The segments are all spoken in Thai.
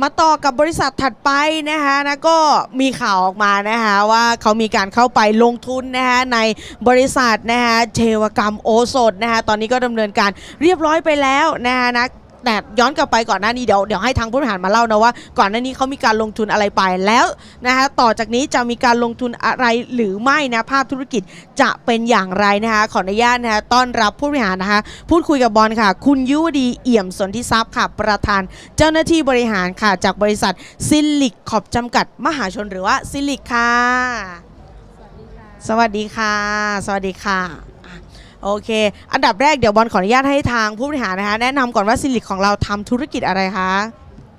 มาต่อกับบริษัทถัดไปนะคะนะก็มีข่าวออกมานะคะว่าเขามีการเข้าไปลงทุนนะคะในบริษัทนะคะเทวกรรมโอสถนะคะตอนนี้ก็ดำเนินการเรียบร้อยไปแล้วนะคะนะ แต่ย้อนกลับไปก่อนหน้านี้เดี๋ยวเดี๋ยวให้ทางผู้บริหารมาเล่านะว่า ก่อนหน้านี้เขามีการลงทุนอะไรไปแล้วนะคะต่อจากนี้จะมีการลงทุนอะไรหรือไม่นะภาพธุรกิจจะเป็นอย่างไรนะคะขออนุญาตนะคะต้อนรับผู้บริหารนะคะพูดคุยกับบอลค่ะ คุณยุวดีเอี่ยมสนธิทรัพย์ค่ะ ประธาน เจ้าหน้าที่บริหารค่ะ จากบริษัทซิลิกขอบจำกัดมหาชนหรือว่าซิลิกค่ะ สวัสดีค่ะ สวัสดีค่ะอะ โอเค อันดับแรกเดี๋ยวบอลขออนุญาตให้ทางผู้บริหารนะคะ แนะนำก่อนว่าซิลิกของเราทำธุรกิจอะไรคะ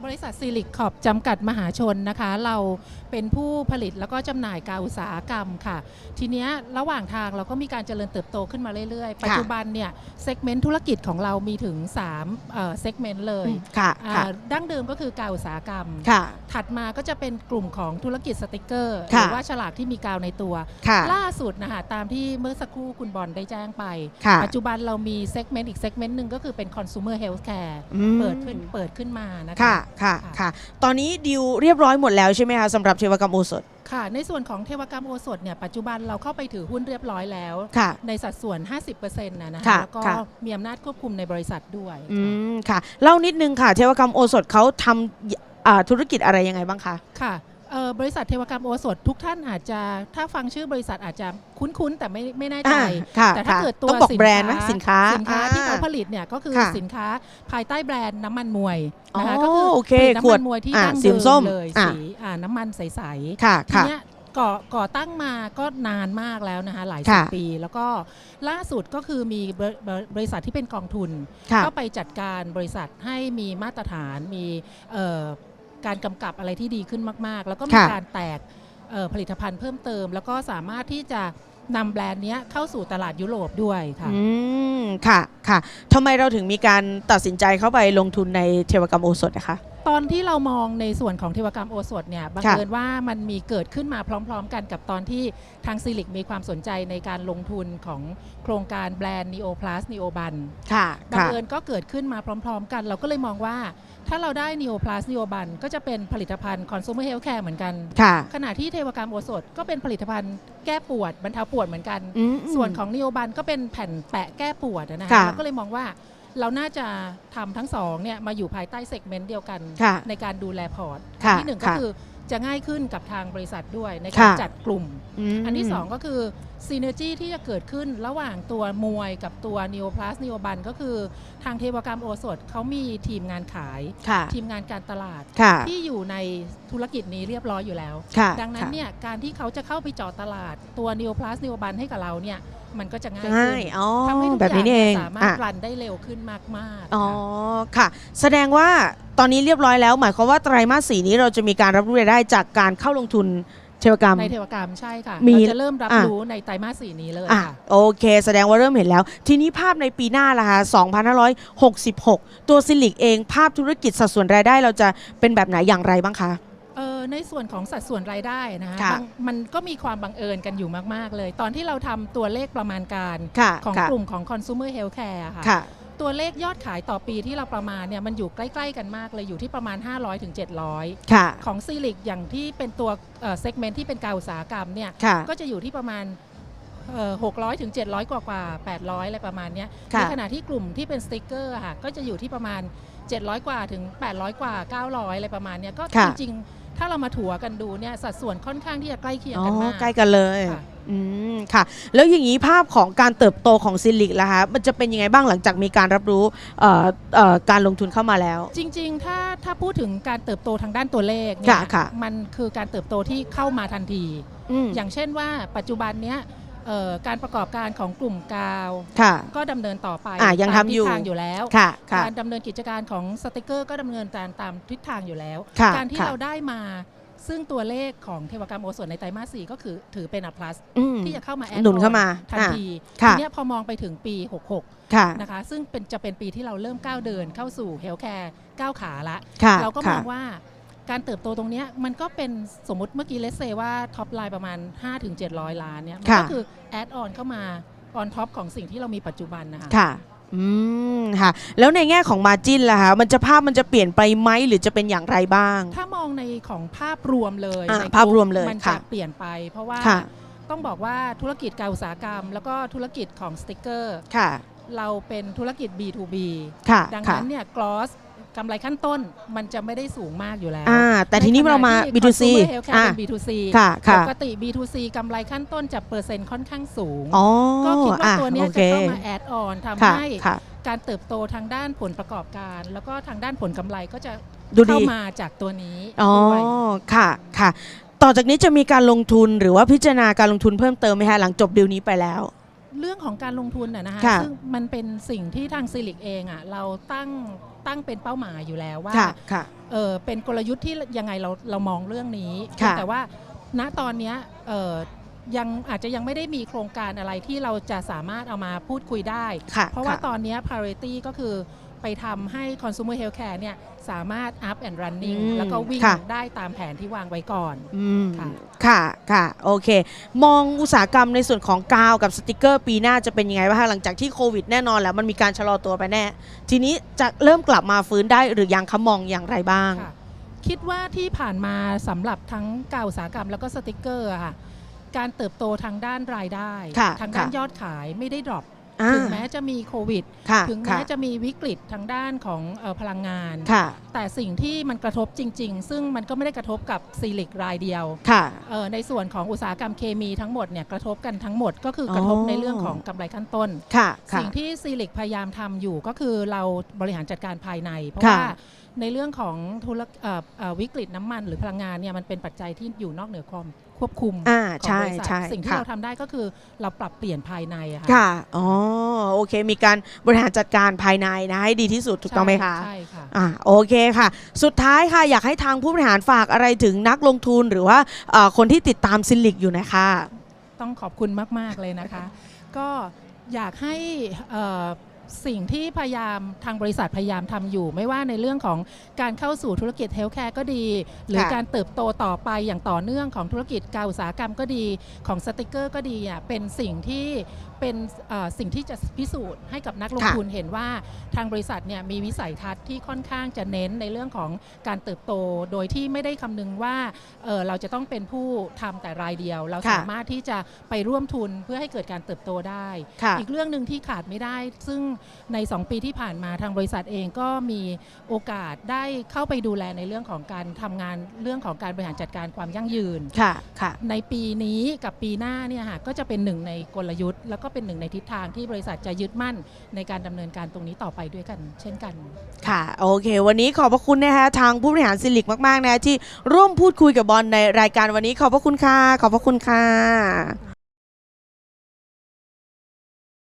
บริษัทซีลิกขอบจำกัดมหาชนนะคะ เราเป็นผู้ผลิตแล้วก็จำหน่ายการอุตสาหกรรมค่ะ ทีเนี้ยระหว่างทางเราก็มีการเจริญเติบโตขึ้นมาเรื่อยๆ ปัจจุบันเนี่ยเซกเมนต์ธุรกิจของเรามีถึง3เซกเมนต์เลยค่ะอ่าค่ะดั้งเดิมก็คือการอุตสาหกรรมค่ะถัดมาก็จะเป็นกลุ่มของธุรกิจสติกเกอร์หค่ะรือว่าฉลากที่มีกาวในตัวค่ะล่าสุดนะคะตามที่เมื่อสักครู่คุณบอลได้แจ้งไปค่ะปัจจุบันเรามีเซกเมนต์อีกเซกเมนต์หนึ่งก็คือเป็น consumer healthcare อืมเปิดขึ้นเปิดขึ้นมานะคะค่ะค่ะค่ะ ตอนนี้ดิวเรียบร้อยหมดแล้วใช่ไหมคะสำหรับเทวกรรมโอสถ ค่ะ ในส่วนของเทวกรรมโอสถเนี่ยปัจจุบันเราเข้าไปถือหุ้นเรียบร้อยแล้ว ค่ะ ในสัดส่วน 50%นะนะค่ะคะแล้วก็ค่ะ มีอำนาจควบคุมในบริษัทด้วยอืมค่ะ เล่านิดนึงค่ะ เทวกรรมโอสถเขาทำอ่าธุรกิจอะไรยังไงบ้างคะ ค่ะ เอ่อบริษัทเทวกรรมโอสถทุกท่านอาจจะถ้าฟังชื่อบริษัทอาจจะคุ้นๆ แต่ไม่ไม่แน่ใจ อ่าค่ะแต่ถ้าค่ะเกิดตัวต้องบอกแบรนด์ไหมสินค้าสินค้าอ่ที่เขาผลิตเนี่ยก็คือค่ะสินค้าภายใต้แบรนด์น้ำมันมวยนะคะอ๋อก็คือโอเคผลิตน้ำขวมัดนมวยที่อ่าดั้งสีเดิมส้มเลยอ่า สีอ่าน้ำมันใสๆ ค่ะทีค่ะ เนี้ยก่อก่อตั้งมาก็นานมากแล้วนะคะหลายสิบค่ะ ปี แล้วก็ล่าสุดก็คือมีบริบริบริษัทที่เป็นกองทุน ค่ะเข้าไปจัดการบริษัทให้มีมาตรฐานมีเอ่อ การกำกับอะไรที่ดีขึ้นมาก ๆ แล้วก็มีค่ะ การแตกเอ่อผลิตภัณฑ์เพิ่มเติม แล้วก็สามารถที่จะนำแบรนด์เนี้ยเข้าสู่ตลาดยุโรปด้วยค่ะ อืม ค่ะ ค่ะทำไมเราถึงมีการตัดสินใจเข้าไปลงทุนในเทวกรรมโอสถนะคะ ตอนที่เรามองในส่วนของเทวกรรมโอสถเนี่ยบังค่ะเอิญว่ามันมีเกิดขึ้นมาพร้อม ๆ กันกับตอนที่ทางซิลิกมีความสนใจในการลงทุนของโครงการแบรนด์ Neo Plus Neo Ban ค่ะบังค่ะเอิญก็เกิดขึ้นมาพร้อม ๆ กัน เราก็เลยมองว่าถ้าเราได้ Neo Plus Neo Ban ก็จะเป็นผลิตภัณฑ์ Consumer Healthcare เหมือนกันค่ะขณะที่เทวกรรมโอสถก็เป็นผลิตภัณฑ์แก้ปวดบรรเทาปวดเหมือนกันอืมส่วนของ Neo Ban ก็เป็นแผ่นแปะแก้ปวดนะค่ะคะเราก็เลยมองว่า เราน่าจะทำทั้งสองเนี่ยมาอยู่ภายใต้เซกเมนต์เดียวกัน ค่ะในการดูแลพอร์ตค่ะอันที่หนึ่งก็ค่ะคือจะง่ายขึ้นกับทางบริษัทด้วยในการค่ะ จัดกลุ่ม ม อันที่ 2 ก็คือซีเนจีที่จะเกิดขึ้นระหว่างตัวมวยกับตัว Neo Plus Neo Ban ก็คือทางเทวกรรมโอสถเขามีทีมงานขาย ค่ะ ทีมงานการตลาด ค่ะ ที่อยู่ในธุรกิจนี้เรียบร้อยอยู่แล้ว ค่ะดังนั้นค่ะ เนี่ยการที่เขาจะเข้าไปเจาะตลาดตัว Neo Plus Neo Ban ให้กับเราเนี่ย มันก็จะง่ายขึ้ง่ายนอ๋อทำให้ทุกแบบอย่างนี้นี่เนี่เอยงสามารถอะรันได้เร็วขึ้นมากๆอ๋อค่ะค่ะ แสดงว่าตอนนี้เรียบร้อยแล้ว หมายความว่าไตรมาสสี่นี้เราจะมีการรับรู้รายได้จากการเข้าลงทุนเทวกรรมในเทวกรรมใช่ค่ะมีเราจะเริ่มรับอะรู้ในไตรมาสสี่นี้เลยอะค่ะโอเค แสดงว่าเริ่มเห็นแล้ว ทีนี้ภาพในปีหน้าล่ะคะ2566 ตัวซิลิกเองภาพธุรกิจสัดส่วนรายได้เราจะเป็นแบบไหนอย่างไรบ้างคะเออ ในส่วนของสัดส่วนรายได้นะคะค่ะบางมันก็มีความบังเอิญกันอยู่มาก ๆ เลย ตอนที่เราทำตัวเลขประมาณการค่ะของค่ะกลุ่มของ consumer healthcare อะค่ะค่ะตัวเลขยอดขายต่อปีที่เราประมาณเนี่ยมันอยู่ใกล้ ๆ กันมากเลยอยู่ที่ประมาณ 500ถึง700ค่ะของซีลิกอย่างที่เป็นตัวเซกเมนต์ที่เป็นการอุตสาหกรรมเนี่ยค่ะก็จะอยู่ที่ประมาณหกร้อยถึงเจ็ดร้อยกว่ากว่าแปดร้อยอะไรประมาณเนี้ยค่ะในขณะที่กลุ่มที่เป็นสติกเกอร์อะค่ะก็จะอยู่ที่ประมาณ 700 กว่าถึง 800 กว่า 900 อะไรประมาณเนี้ยก็ค่ะจริงๆ ถ้าเรามาถัวกันดูเนี่ยสัดส่วนค่อนข้างที่จะใกล้เคียงอ๋อกันมาก ใกล้กันเลยค่ะ อืมค่ะ แล้วอย่างนี้ภาพของการเติบโตของซิลิกล่ะคะมันจะเป็นยังไงบ้างหลังจากมีการรับรู้เอ่อเอ่อการลงทุนเข้ามาแล้ว จริงๆ ถ้าถ้าพูดถึงการเติบโตทางด้านตัวเลขเนี่ค่ะยค่ะ มันคือการเติบโตที่เข้ามาทันที อืม อย่างเช่นว่าปัจจุบันเนี้ย เอ่อการประกอบการของกลุ่มกาว ค่ะ ก็ดำเนินต่อไปอะยังตามทำอยู่ ทิศทางอยู่แล้ว ค่ะ ค่ะ การดำเนินกิจการของสติกเกอร์ ก็ดำเนินตามตามทิศทางอยู่แล้ว ค่ะการที่ค่ะ เราได้มาซึ่งตัวเลขของเทวกรรมโอสถในไตรมาสสี่ก็คือถือเป็นอัพลัสอืม ที่จะเข้ามาแอดหนุนเข้ามาทันอะทีค่ะ ทีเนี้ยพอมองไปถึงปี 66 ค่ะ นะคะ ซึ่งเป็นจะเป็นปีที่เราเริ่มก้าวเดินเข้าสู่เฮลท์แคร์ก้าวขาละ ค่ะเราก็มค่ะ องว่า การเติบโตตรงเนี้ยมันก็เป็นสมมติเมื่อกี้เลสเซว่าท็อปไลน์ประมาณ 5-700 ล้านเนี่ยมันก็คือแอดออนเข้ามาออนท็อปของสิ่งที่เรามีปัจจุบันนะคะค่ะออืมค่ะ แล้วในแง่ของมาจินล่ะคะมันจะภาพมันจะเปลี่ยนไปไหมหรือจะเป็นอย่างไรบ้าง ถ้ามองในของภาพรวมเลยอ่าในภาพรวมเลยมันค่ะจะเปลี่ยนไป เพราะว่าค่ะต้องบอกว่าธุรกิจการอุตสาหกรรม แล้วก็ธุรกิจของสติกเกอร์ค่ะเราเป็นธุรกิจ B2B ค่ะดังค่ะนั้นเนี่ยกรอส กำไรขั้นต้นมันจะไม่ได้สูงมากอยู่แล้วอ่าแต่ทีนี้เรามาในขณะที่ B2C consumer healthcare อ่าเป็น B2C ค่ะปค่ะกติ B2C กำไรขั้นต้นจะเปอร์เซ็นต์ค่อนข้างสูงอ๋อก็คิดว่าอะตัวเนี้ยโอจะเคเข้ามาแอดออนทำค่ะให้ค่ะการเติบโตทางด้านผลประกอบการ แล้วก็ทางด้านผลกำไรก็จะดูดีเข้ามาจากตัวนี้อ๋อด้วยค่ะค่ะ ต่อจากนี้จะมีการลงทุนหรือว่าพิจารณาการลงทุนเพิ่มเติมไหมคะหลังจบดีลนี้ไปแล้ว เรื่องของการลงทุนน่ะนะคะค่ะซึ่งมันเป็นสิ่งที่ทางซิลิกเองอะเราตั้งตั้งเป็นเป้าหมายอยู่แล้วว่าค่ะค่ะ เออเป็นกลยุทธ์ที่ยังไงเราเรามองเรื่องนี้ค่ะแต่ว่าณตอนเนี้ยเออยังอาจจะยังไม่ได้มีโครงการอะไรที่เราจะสามารถเอามาพูดคุยได้ ค่ะเพราะว่าค่ ตอนเนี้ย priority ก็คือ ไปทำให้ consumer healthcare เนี่ยสามารถ up and running อืมแล้วก็วิ่งค่ะ ได้ตามแผนที่วางไว้ก่อน อืมค่ะ ค่ะ ค่ะ โอเค มองอุตสาหกรรมในส่วนของกาวกับสติกเกอร์ปีหน้าจะเป็นยังไงบ้างคะหลังจากที่โควิดแน่นอนแล้วมันมีการชะลอตัวไปแน่ ทีนี้จะเริ่มกลับมาฟื้นได้หรือยังคะมองอย่างไรบ้าง ค่ะคิดว่าที่ผ่านมาสำหรับทั้งกาวอุตสาหกรรมแล้วก็สติกเกอร์อะค่ะการเติบโตทางด้านรายได้ ค่ะทางด้านค่ะ ยอดขายไม่ได้ดรอปอ่า ถึงแม้จะมีโควิดค่ะถึงค่ะแม้จะมีวิกฤตทางด้านของเออพลังงานค่ะแต่สิ่งที่มันกระทบจริง ๆ ซึ่งมันก็ไม่ได้กระทบกับซีลิกรายเดียวค่ะเอ่อในส่วนของอุตสาหกรรมเคมีทั้งหมดเนี่ยกระทบกันทั้งหมดก็คือกระทบอ๋อในเรื่องของกำไรขั้นต้นค่ะค่ะสิ่งที่ซีลิกพยายามทำอยู่ก็คือเราบริหารจัดการภายใน เพราะค่ะว่าในเรื่องของธุรกเอ่อเอ่อวิกฤตน้ำมันหรือพลังงานเนี่ยมันเป็นปัจจัยที่อยู่นอกเหนือความ ควบคุมอ่าของใช่บริษัทใช่สิ่งที่ค่ะ เราทำได้ก็คือเราปรับเปลี่ยนภายในอะค่ะค่ะ อ๋อ โอเค มีการบริหารจัดการภายในนะ ให้ดีที่สุดถูกต้องไหมคะ ใช่ค่ะ อ่า โอเคค่ะ สุดท้ายค่ะ อยากให้ทางผู้บริหารฝากอะไรถึงนักลงทุนหรือว่าเอ่อคนที่ติดตามซิลิกอยู่นะคะ ต้องขอบคุณมาก ๆ เลยนะคะ ก็อยากให้เอ่อ สิ่งที่พยายามทางบริษัทพยายามทำอยู่ ไม่ว่าในเรื่องของการเข้าสู่ธุรกิจเฮลท์แคร์ก็ดี หรือค่ะการเติบโตต่อไปอย่างต่อเนื่องของธุรกิจการอุตสาหกรรมก็ดี ของสติกเกอร์ก็ดีอะเป็นสิ่งที่เป็นเอ่อสิ่งที่จะพิสูจน์ให้กับนักลงค่ะทุนเห็นว่าทางบริษัทเนี่ยมีวิสัยทัศน์ที่ค่อนข้างจะเน้นในเรื่องของการเติบโต โดยที่ไม่ได้คำนึงว่าเอ่อเราจะต้องเป็นผู้ทำแต่รายเดียว เราค่ะสามารถที่จะไปร่วมทุนเพื่อให้เกิดการเติบโตได้ค่ะอีกเรื่องหนึ่งที่ขาดไม่ได้ ซึ่งใน 2 ปีที่ผ่านมาทางบริษัทเองก็มีโอกาสได้เข้าไปดูแลในเรื่องของการทำงานเรื่องของการบริหารจัดการความยั่งยืน ค่ะ ค่ะ ในปีนี้กับปีหน้าเนี่ยค่ะก็จะเป็นหนึ่งในกลยุทธ์ แล้วก็เป็นหนึ่งในทิศทางที่บริษัทจะยึดมั่นในการดำเนินการตรงนี้ต่อไปด้วยกัน เช่นกัน ค่ะ โอเค วันนี้ขอบพระคุณนะคะทางผู้บริหารซิลิกมาก ๆ นะคะที่ร่วมพูดคุยกับบอลในรายการวันนี้ขอบพระคุณค่ะ ขอบพระคุณค่ะ